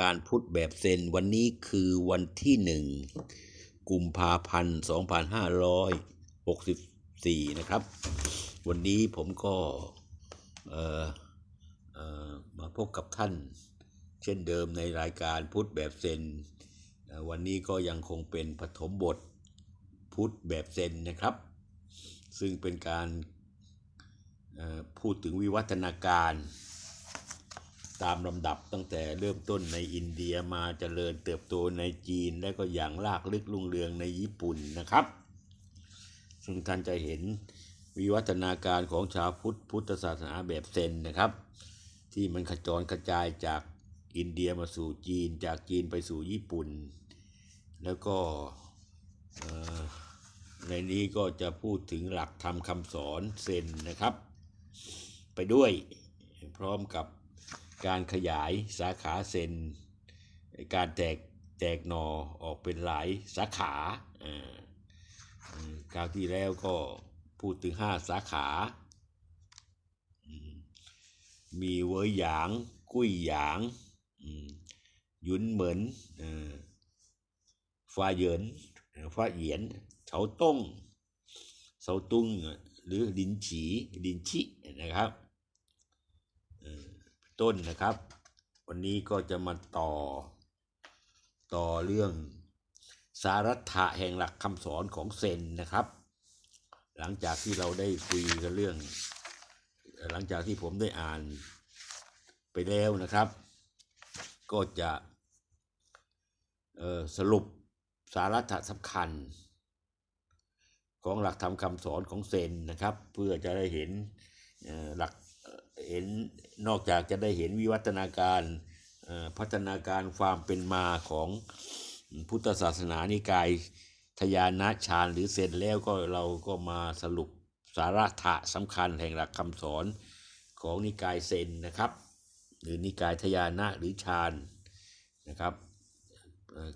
การพุทธแบบเซนวันนี้คือวันที่หนึ่งกุมภาพันธ์2564นะครับ วันนี้ผมก็มาพบกับท่าน เช่นเดิมในรายการพุทธแบบเซนวันนี้ก็ยังคงเป็นปฐมบทพุทธแบบเซนนะครับ ซึ่งเป็นการพูดถึงวิวัฒนาการ ตามลำดับตั้งแต่เริ่มต้นในอินเดียมาเจริญเติบโตในจีนและก็อย่างลากลึกลุ่งเรืองในญี่ปุ่นนะครับ ซึ่งท่านจะเห็นวิวัฒนาการของชาวพุทธพุทธศาสนาแบบเซนนะครับ ที่มันขจรกระจายจากอินเดียมาสู่จีนจากจีนไปสู่ญี่ปุ่น แล้วก็ในนี้ก็จะพูดถึงหลักธรรมคำสอนเซนนะครับ ไปด้วยพร้อมกับ การขยายสาขาเซน การแตกแตกหนอออกเป็นหลายสาขาคราวที่แล้วก็พูดถึงห้าสาขา มีเวยหยาง กุ้ยหยางยุนเหมินเอ่อฟ้าเหยินฟ้าเหยียนเฉาต้งเฉาตุ้งหรือดินฉีดินชินะครับ ต้นนะครับ วันนี้ก็จะมาต่อ ต่อเรื่องสารัตถะแห่งหลักคำสอนของเซนนะครับ หลังจากที่เราได้คุยกันเรื่อง หลังจากที่ผมได้อ่านไปแล้วนะครับ ก็จะสรุปสาระสำคัญ ของหลักธรรมคำสอนของเซนนะครับ เพื่อจะได้เห็นหลัก เห็นนอกจากจะได้เห็นวิวัฒนาการเอ่อพัฒนาการความเป็นมาของพุทธศาสนานิกายทยานะฌานหรือเซนแล้วก็เราก็มาสรุปสาระถะสำคัญแห่งหลักคำสอนของนิกายเซนนะครับ หรือนิกายทยานะหรือฌานนะครับ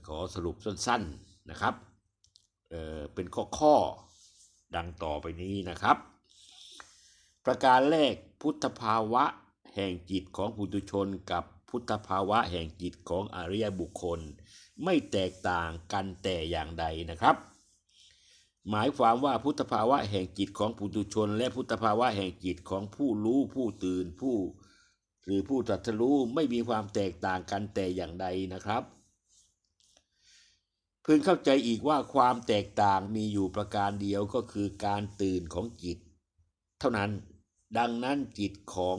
ขอสรุปสั้นๆนะครับเอ่อเป็นข้อๆดังต่อไปนี้นะครับ ประการแรก พุทธภาวะแห่งจิตของปุถุชนกับพุทธภาวะแห่งจิตของอริยบุคคล ไม่แตกต่างกันแต่อย่างใดนะครับ หมายความว่าพุทธภาวะแห่งจิตของปุถุชน และพุทธภาวะแห่งจิตของผู้รู้ผู้ตื่นผู้ หรือผู้ตรัสรู้ไม่มีความแตกต่างกันแต่อย่างใดนะครับพึงเข้าใจอีกว่าความแตกต่างมีอยู่ประการเดียวก็คือการตื่นของจิต เท่านั้น ดังนั้นจิตของ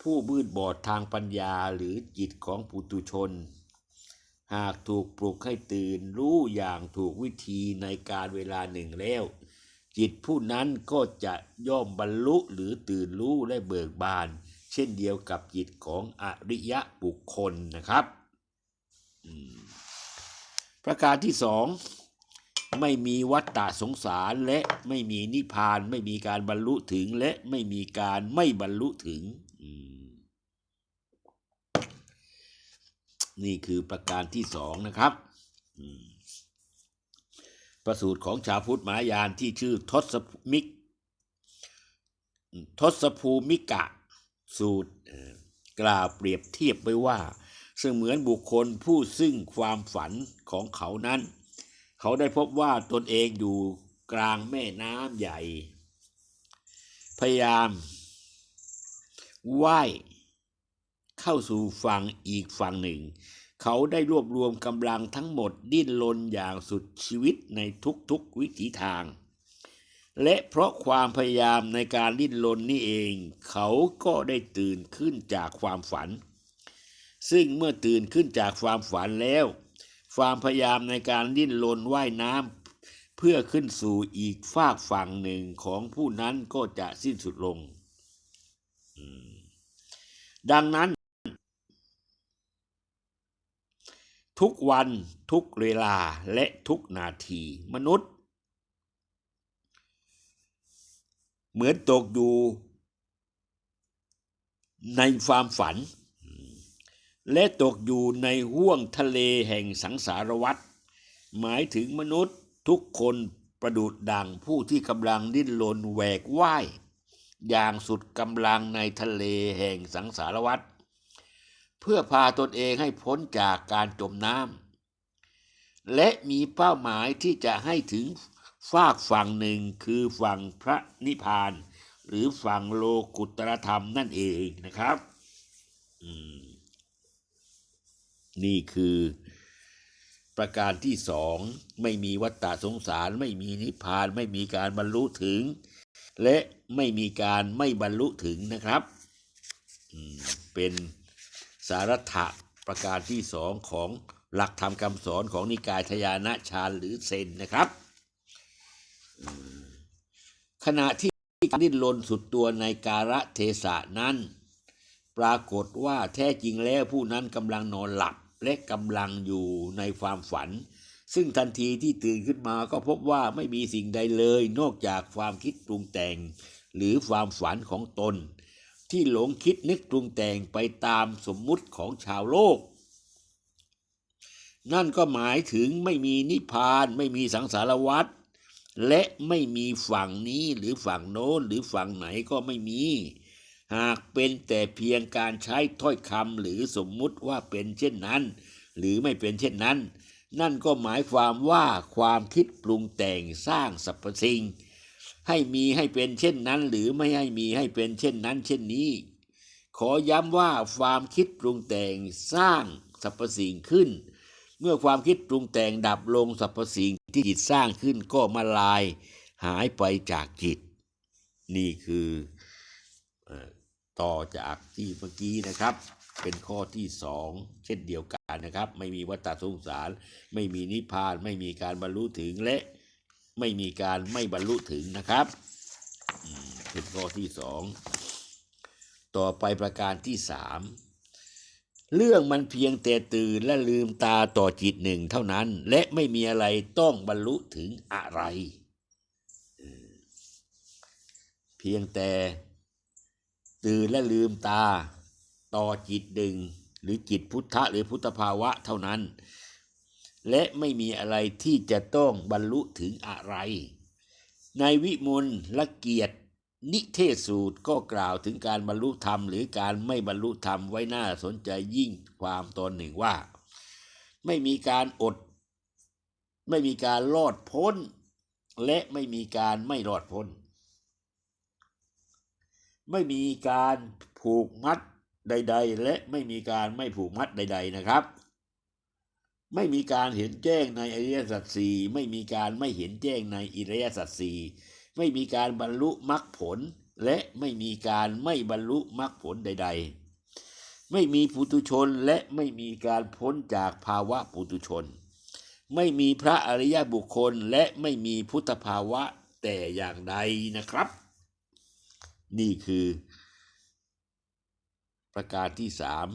ผู้มืดบอดทางปัญญาหรือจิตของปุตุชน หากถูกปลุกให้ตื่นรู้อย่างถูกวิธีในการเวลาหนึ่งแล้ว จิตผู้นั้นก็จะย่อมบรรลุหรือตื่นรู้และเบิกบาน เช่นเดียวกับจิตของอริยะบุคคลนะครับประการที่สอง ไม่มีวัฏฏะสงสารและไม่มีนิพพาน ไม่มีการบรรลุถึงและไม่มีการไม่บรรลุถึง นี่คือประการที่สองนะครับประสูตรของชาวพุทธมหายานที่ชื่อทศมิกทศภูมิกะ สูตรกล่าวเปรียบเทียบไว้ว่าซึ่งเหมือนบุคคลผู้ซึ่งความฝันของเขานั้น เขาได้พบว่าตนเองอยู่กลางแม่น้ำใหญ่ พยายามว่ายเข้าสู่ฝั่งอีกฝั่งหนึ่ง เขาได้รวบรวมกำลังทั้งหมดดิ้นรนอย่างสุดชีวิตในทุกๆวิถีทาง และเพราะความพยายามในการดิ้นรนนี่เอง เขาก็ได้ตื่นขึ้นจากความฝัน ซึ่งเมื่อตื่นขึ้นจากความฝันแล้ว ความพยายามในการดิ้นรนว่ายน้ำเพื่อขึ้นสู่อีกฝากฝั่งหนึ่งของผู้นั้นก็จะสิ้นสุดลง ดังนั้น ทุกวันทุกเวลาและทุกนาทีมนุษย์ เหมือนตกอยู่ในความฝัน และตกอยู่ในห้วงทะเลแห่งสังสารวัฏหมายถึงมนุษย์ทุกคนประดุดดังผู้ที่กำลังดิ้นรนแหวกว่าย อย่างสุดกำลังในทะเลแห่งสังสารวัฏเพื่อพาตนเองให้พ้นจากการจมน้ำและมีเป้าหมายที่จะให้ถึงฟากฝั่งหนึ่งคือฝั่งพระนิพพาน หรือฝั่งโลกุตรธรรมนั่นเองนะครับ อืม นี่คือประการที่สองไม่มีวัฏฏะสงสาร ไม่มีนิพพานไม่มีการบรรลุถึง และไม่มีการไม่บรรลุถึงนะครับเป็นสารัตถะประการที่สองของหลักธรรมคำสอนของนิกายทยานะฌานหรือเซนนะครับ ขณะที่การดิ้นรนสุดตัวในการะเทศะนั้น ปรากฏว่าแท้จริงแล้วผู้นั้นกำลังนอนหลับ และกำลังอยู่ในความฝัน ซึ่งทันทีที่ตื่นขึ้นมาก็พบว่าไม่มีสิ่งใดเลย นอกจากความคิดปรุงแต่ง หรือความฝันของตน ที่หลงคิดนึกปรุงแต่งไปตามสมมุติของชาวโลก นั่นก็หมายถึงไม่มีนิพพานไม่มีสังสารวัฏและไม่มีฝั่งนี้หรือฝั่งโน้นหรือฝั่งไหนก็ไม่มี หากเป็นแต่เพียงการใช้ถ้อยคำหรือสมมุติว่าเป็นเช่นนั้น หรือไม่เป็นเช่นนั้น นั่นก็หมายความว่าความคิดปรุงแต่งสร้างสรรพสิ่ง ให้มีให้เป็นเช่นนั้น หรือไม่ให้มีให้เป็นเช่นนั้น เช่นนี้ ขอย้ำว่าความคิดปรุงแต่งสร้างสรรพสิ่งขึ้น เมื่อความคิดปรุงแต่งดับลงสรรพสิ่งที่จิตสร้างขึ้นก็มาลาย หายไปจากจิต นี่คือเอ่อ ต่อจากที่เมื่อกี้นะครับ เป็นข้อที่สองเช่นเดียวกันนะครับ ไม่มีวัฏฏะสงสาร ไม่มีนิพพาน ไม่มีการบรรลุถึงและไม่มีการไม่บรรลุถึงนะครับเป็นข้อที่สองต่อไปประการที่สามเรื่องมันเพียงแต่ตื่นและลืมตาต่อจิตหนึ่งเท่านั้น และไม่มีอะไรต้องบรรลุถึงอะไร เพียงแต่ ตื่นและลืมตา ต่อจิตหนึ่งหรือจิตพุทธะหรือพุทธภาวะเท่านั้น และไม่มีอะไรที่จะต้องบรรลุถึงอะไร ในวิมลละเกียรตินิเทศสูตรก็กล่าวถึงการบรรลุธรรม หรือการไม่บรรลุธรรมไว้น่าสนใจยิ่งความตอนหนึ่งว่า ไม่มีการอด ไม่มีการรอดพ้น และไม่มีการไม่รอดพ้น ไม่มีการผูกมัดใด ๆ และไม่มีการไม่ผูกมัดใด ๆนะครับ ไม่มีการเห็นแจ้งในอริยสัจสี่ไม่มีการไม่เห็นแจ้งในอิริยสัจสี่ไม่มีการบรรลุมรรคผล และไม่มีการไม่บรรลุมรรคผลใด ๆ ไม่มีปุตุชนและไม่มีการพ้นจากภาวะปุตุชน ไม่มีพระอริยบุคคลและไม่มีพุทธภาวะแต่อย่างใดนะครับ นี่คือประการที่สาม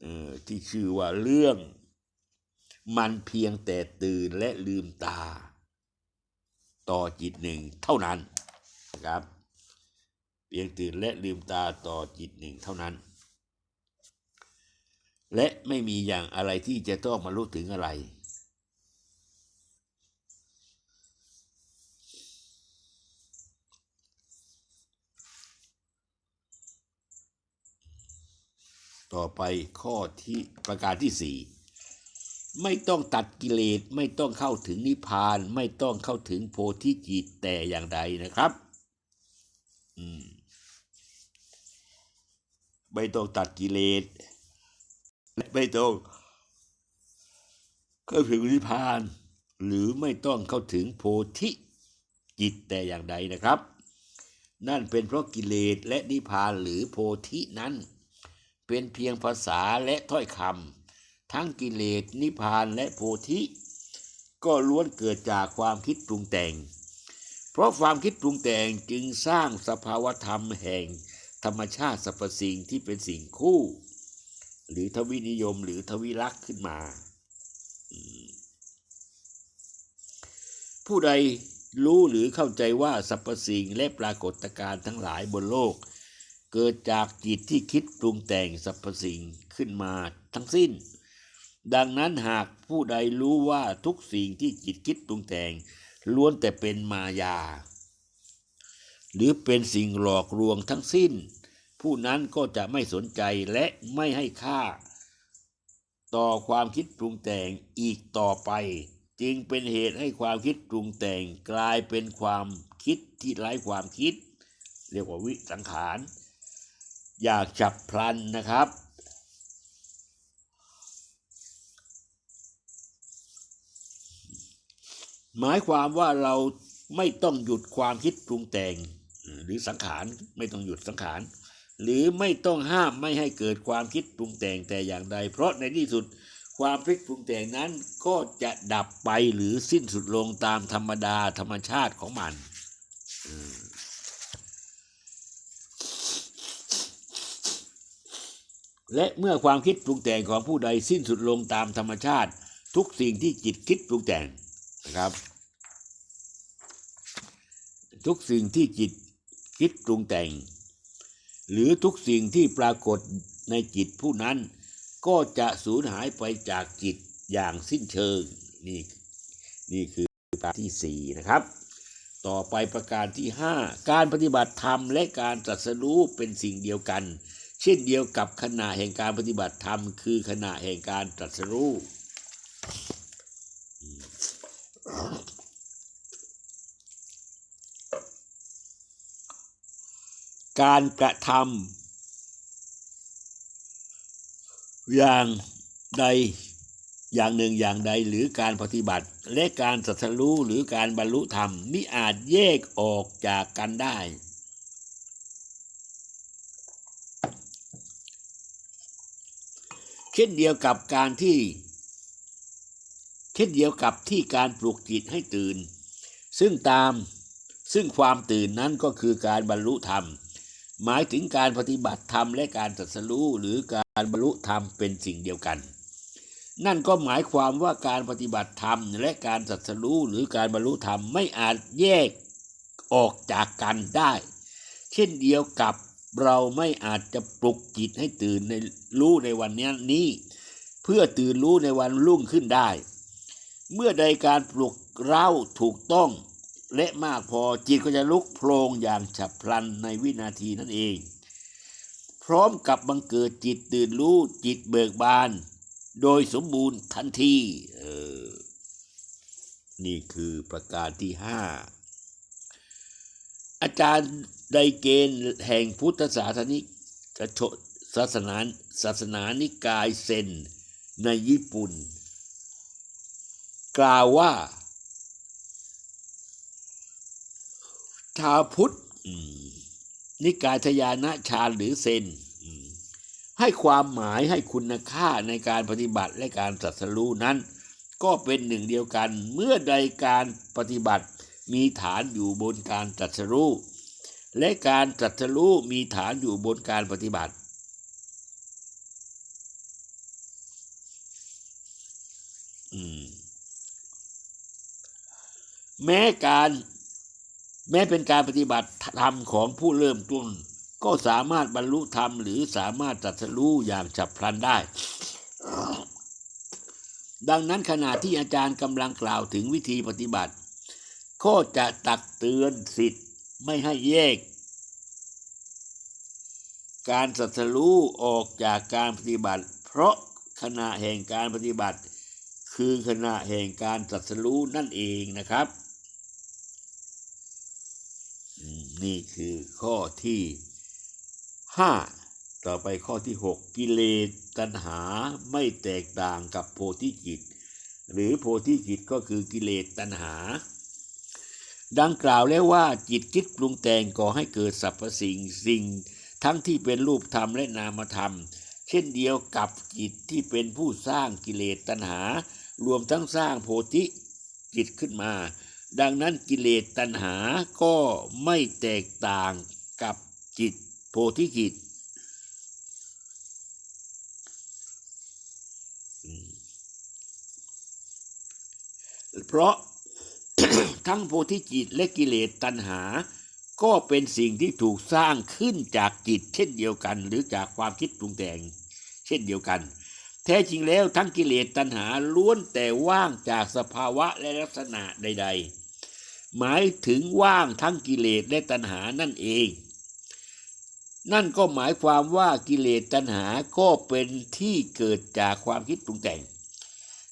เอ่อที่ชื่อว่าเรื่องมันเพียงแต่ตื่นและลืมตา ต่อจิตหนึ่งเท่านั้นนะครับ เพียงตื่นและลืมตาต่อจิตหนึ่งเท่านั้น และไม่มีอย่างอะไรที่จะต้องมารู้ถึงอะไร ต่อไปข้อที่ประการที่สี่ไม่ต้องตัดกิเลสไม่ต้องเข้าถึงนิพพาน ไม่ต้องเข้าถึงโพธิจิตแต่อย่างใดนะครับอืมไม่ต้องตัดกิเลสและไม่ต้องเข้าถึงนิพพาน หรือไม่ต้องเข้าถึงโพธิจิตแต่อย่างใดนะครับ นั่นเป็นเพราะกิเลสและนิพพานหรือโพธินั้น เป็นเพียงภาษาและถ้อยคำทั้งกิเลสนิพพานและโพธิ ก็ล้วนเกิดจากความคิดปรุงแต่ง เพราะความคิดปรุงแต่งจึงสร้างสภาวธรรมแห่งธรรมชาติสรรพสิ่งที่เป็นสิ่งคู่ หรือทวินิยมหรือทวิลักษ์ขึ้นมา ผู้ใดรู้หรือเข้าใจว่าสรรพสิ่งและปรากฏการณ์ทั้งหลายบนโลก เกิดจากจิตที่คิดปรุงแต่งสรรพสิ่งขึ้นมาทั้งสิ้น ดังนั้นหากผู้ใดรู้ว่าทุกสิ่งที่จิตคิดปรุงแต่งล้วนแต่เป็นมายา หรือเป็นสิ่งหลอกลวงทั้งสิ้น ผู้นั้นก็จะไม่สนใจและไม่ให้ค่า ต่อความคิดปรุงแต่งอีกต่อไป จึงเป็นเหตุให้ความคิดปรุงแต่งกลายเป็นความคิดที่ไร้ความคิด เรียกว่าวิสังขาร อยากฉับพลันนะครับ หมายความว่าเราไม่ต้องหยุดความคิดปรุงแต่ง หรือสังขารไม่ต้องหยุดสังขารหรือไม่ต้องห้ามไม่ให้เกิดความคิดปรุงแต่งแต่อย่างใด เพราะในที่สุดความคิดปรุงแต่งนั้นก็จะดับไปหรือสิ้นสุดลงตามธรรมดาธรรมชาติของมันอืม และเมื่อความคิดปรุงแต่งของผู้ใดสิ้นสุดลงตามธรรมชาติ ทุกสิ่งที่จิตคิดปรุงแต่งนะครับ ทุกสิ่งที่จิตคิดปรุงแต่ง หรือทุกสิ่งที่ปรากฏในจิตผู้นั้น ก็จะสูญหายไปจากจิตอย่างสิ้นเชิงนี่นี่คือประการที่สี่นะครับ ต่อไปประการที่ห้าการปฏิบัติธรรมและการตรัสรู้เป็นสิ่งเดียวกัน เช่นเดียวกับขณะแห่งการปฏิบัติธรรม คือขณะแห่งการตรัสรู้การกระทำอย่างใดอย่างหนึ่งอย่างใดหรือการปฏิบัติ และการสัตรู้หรือการบรรลุธรรมมิอาจแยกออกจากกันได้ ช่นเดียวกับการที่ เช่นเดียวกับที่การปลุกจิตให้ตื่น ซึ่งตามซึ่งความตื่นนั้นก็คือการบรรลุธรรม หมายถึงการปฏิบัติธรรมและการตรัสรู้หรือการบรรลุธรรมเป็นสิ่งเดียวกัน นั่นก็หมายความว่าการปฏิบัติธรรมและการตรัสรู้หรือการบรรลุธรรมไม่อาจแยกออกจากกันได้ เช่นเดียวกับ เราไม่อาจจะปลุกจิตให้ตื่นในรู้ในวันนี้นี้ เพื่อตื่นรู้ในวันรุ่งขึ้นได้ เมื่อใดการปลุกเร้าถูกต้อง และมากพอจิตก็จะลุกโพลงอย่างฉับพลันในวินาทีนั่นเอง พร้อมกับบังเกิดจิตตื่นรู้จิตเบิกบาน โดยสมบูรณ์ทันทีออนี่คือประการที่ห้า อาจารย์ไดเกณฑ์แห่งพุทธศาสนิกศาสนาศาสนานิกายเซนในญี่ปุ่น กล่าวว่า ชาวพุทธนิกายทยานะฌาหรือเซนให้ความหมายให้คุณค่าในการปฏิบัติและการตรัสรู้นั้น ก็เป็นหนึ่งเดียวกันเมื่อใดการปฏิบัติ มีฐานอยู่บนการตรัสรู้และการตรัสรู้มีฐานอยู่บนการปฏิบัติมแม้การแม้เป็นการปฏิบัติธรรมของผู้เริ่มต้นก็สามารถบรรลุธรรมหรือสามารถตรัสรู้อย่างฉับพลันได้ ดังนั้นขณะที่อาจารย์กำลังกล่าวถึงวิธีปฏิบัติ ก็จะตักเตือนสิทธิ์ไม่ให้แยก การตรัสรู้ออกจากการปฏิบัติ เพราะขณะแห่งการปฏิบัติ คือขณะแห่งการตรัสรู้นั่นเองนะครับ นี่คือข้อที่ห้าต่อไปข้อที่หกกิเลสตัณหาไม่แตกต่างกับโพธิจิต หรือโพธิจิตก็คือกิเลสตัณหา ดังกล่าวแล้วว่าจิตคิดปรุงแต่งก่อให้เกิดสรรพสิ่งสิ่ง ทั้งที่เป็นรูปธรรมและนามธรรม เช่นเดียวกับจิตที่เป็นผู้สร้างกิเลสตัณหา รวมทั้งสร้างโพธิจิตขึ้นมา ดังนั้นกิเลสตัณหาก็ไม่แตกต่างกับจิตโพธิจิตเพราะ ทั้งโพธิจิตและกิเลสตัณหา ก็เป็นสิ่งที่ถูกสร้างขึ้นจากจิต เช่นเดียวกัน หรือจากความคิดปรุงแต่ง เช่นเดียวกัน แท้จริงแล้วทั้งกิเลสตัณหาล้วนแต่ว่างจากสภาวะและลักษณะใด ๆ หมายถึงว่างทั้งกิเลสและตัณหานั่นเอง นั่นก็หมายความว่ากิเลสตัณหาก็เป็นที่เกิดจากความคิดปรุงแต่ง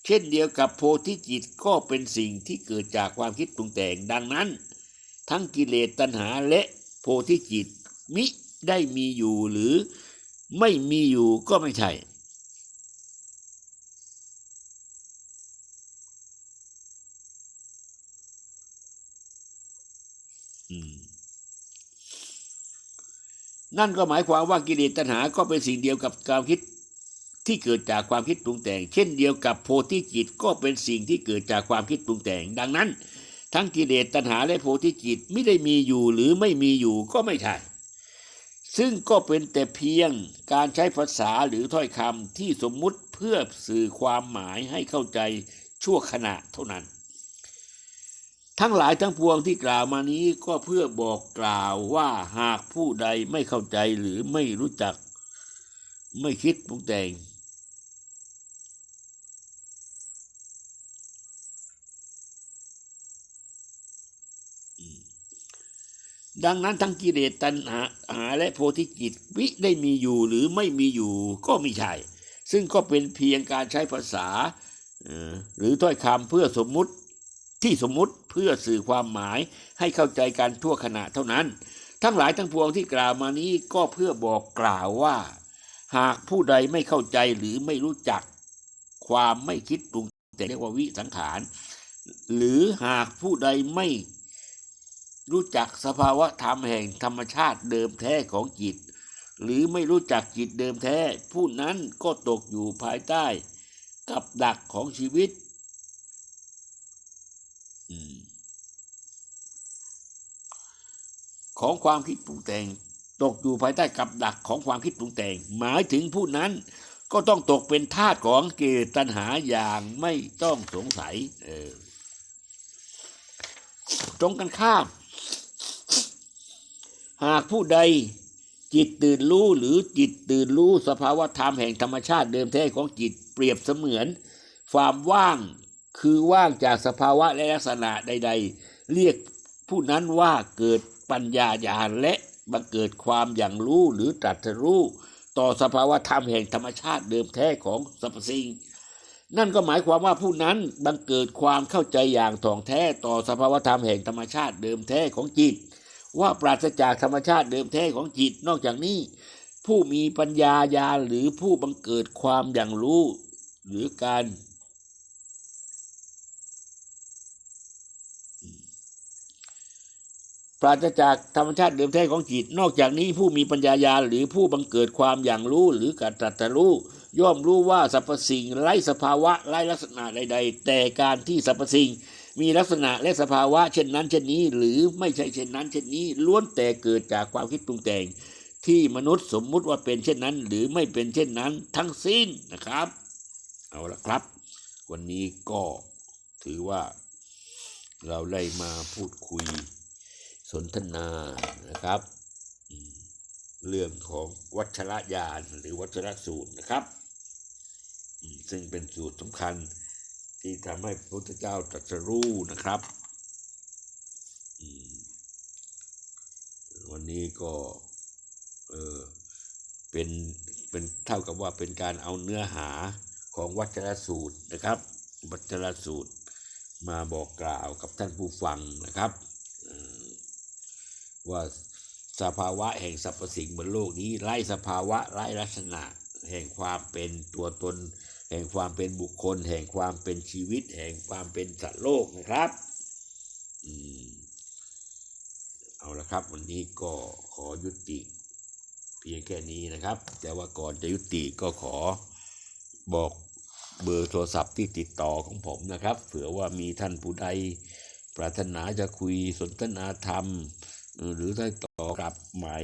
เช่นเดียวกับโพธิจิตก็เป็นสิ่งที่เกิดจากความคิดปรุงแต่งดังนั้น ทั้งกิเลสตัณหาและโพธิจิตมิได้มีอยู่หรือไม่มีอยู่ก็ไม่ใช่ นั่นก็หมายความว่ากิเลสตัณหาก็เป็นสิ่งเดียวกับความคิด ที่เกิดจากความคิดปรุงแต่ง เช่นเดียวกับโพธิจิตก็เป็นสิ่งที่เกิดจากความคิดปรุงแต่ง ดังนั้น ทั้งกิเลสตัณหาและโพธิจิตไม่ได้มีอยู่หรือไม่มีอยู่ก็ไม่ใช่ซึ่งก็เป็นแต่เพียงการใช้ภาษาหรือถ้อยคำที่สมมุติเพื่อสื่อความหมายให้เข้าใจชั่วขณะเท่านั้น ทั้งหลายทั้งปวงที่กล่าวมานี้ก็เพื่อบอกกล่าวว่าหากผู้ใดไม่เข้าใจหรือไม่รู้จัก ไม่คิดปรุงแต่ง ดังนั้นทั้งกิเลสตัณหาหาและโพธิจิตวิได้มีอยู่หรือไม่มีอยู่ก็ไม่ใช่ ซึ่งก็เป็นเพียงการใช้ภาษาหรือถ้อยคำเพื่อสมมุติที่สมมุติเพื่อสื่อความหมายให้เข้าใจกันทั่วขณะเท่านั้น ทั้งหลายทั้งปวงที่กล่าวมานี้ก็เพื่อบอกกล่าวว่า หากผู้ใดไม่เข้าใจหรือไม่รู้จัก ความไม่คิดปรุงแต่เรียกว่าวิสังขาร หรือหากผู้ใดไม่ รู้จักสภาวะธรรมแห่งธรรมชาติเดิมแท้ของจิต หรือไม่รู้จักจิตเดิมแท้ ผู้นั้นก็ตกอยู่ภายใต้ กับดักของชีวิตอของความคิดปรุงแต่ง ตกอยู่ภายใต้กับดักของความคิดปรุงแต่ง หมายถึงผู้นั้นก็ต้องตกเป็นทาสของเกตตัณหาอย่างไม่ต้องสงสัย เออตรงกันข้าม หากผู้ใดจิตตื่นรู้หรือจิตตื่นรู้สภาวะธรรมแห่งธรรมชาติเดิมแท้ของจิตเปรียบเสมือน ความว่างคือว่างจากสภาวะและลักษณะใด ๆ เรียกผู้นั้นว่าเกิดปัญญาญาณและบังเกิดความอย่างรู้หรือตรัสรู้ต่อสภาวะธรรมแห่งธรรมชาติเดิมแท้ของสรรพสิ่งนั่นก็หมายความว่าผู้นั้นบังเกิดความเข้าใจอย่างถ่องแท้ต่อสภาวธรรมแห่งธรรมชาติเดิมแท้ของจิต ว่าปราศจากธรรมชาติเดิมแท้ของจิต นอกจากนี้ ผู้มีปัญญาญาหรือผู้บังเกิดความอย่างรู้ หรือการปราศจากธรรมชาติเดิมแท้ของจิต นอกจากนี้ผู้มีปัญญาญาหรือผู้บังเกิดความอย่างรู้หรือการตรัสรู้ย่อมรู้ว่าสรรพสิ่งไร้สภาวะไร้ลักษณะใด ๆ แต่การที่สรรพสิ่ง มีลักษณะและสภาวะเช่นนั้นเช่นนี้ หรือไม่ใช่เช่นนั้น เช่นนี้ล้วนแต่เกิดจากความคิดปรุงแต่ง ที่มนุษย์สมมุติว่าเป็นเช่นนั้น หรือไม่เป็นเช่นนั้นทั้งสิ้นนะครับ เอาละครับ วันนี้ก็ถือว่าเราได้มาพูดคุยสนทนานะครับ เรื่องของวัชรยานหรือวัชรสูตรนะครับ ซึ่งเป็นสูตรสำคัญ ที่ทำให้พระพุทธเจ้าตรัสรู้นะครับ วันนี้ก็เออเป็นเป็นเท่ากับว่าเป็นการเอาเนื้อหาของวัชรสูตรนะครับ วัชรสูตรมาบอกกล่าวกับท่านผู้ฟังนะครับ ว่าสภาวะแห่งสรรพสิ่งบนโลกนี้ไร้สภาวะไร้ลักษณะแห่งความเป็นตัวตน แห่งความเป็นบุคคล แห่งความเป็นชีวิต แห่งความเป็นสัตว์โลกนะครับอืมเอาละครับ วันนี้ก็ขอยุติ เพียงแค่นี้นะครับ แต่ว่าก่อนจะยุติก็ขอบอกเบอร์โทรศัพท์ที่ติดต่อของผมนะครับ เผื่อว่ามีท่านผู้ใดปรารถนาจะคุยสนทนาธรรม หรือได้ต่อกลับใหม่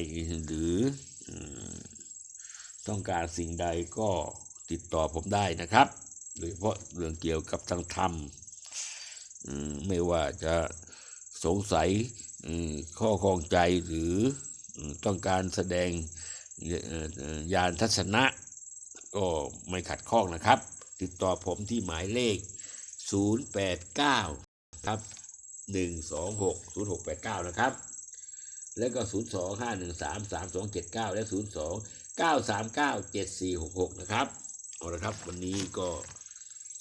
หรือเอ่อต้องการสิ่งใดก็ ติดต่อผมได้นะครับ โดยเฉพาะเรื่องเกี่ยวกับทางธรรมไม่ว่าจะสงสัยข้อข้องใจหรือต้องการแสดงยานทัศนะก็ไม่ขัดข้องนะครับ ติดต่อผมที่หมายเลข 089 ครับ 126 0689 นะครับ แล้วก็ 0 2 5 1 3 3 2 7 9 และ 0 2 9 3 9 7 4 6 6 นะครับ เอาละครับ วันนี้ก็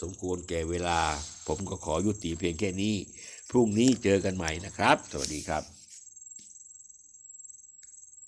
สมควรแก่เวลา ผมก็ขอยุติเพียงแค่นี้ พรุ่งนี้เจอกันใหม่นะครับ สวัสดีครับ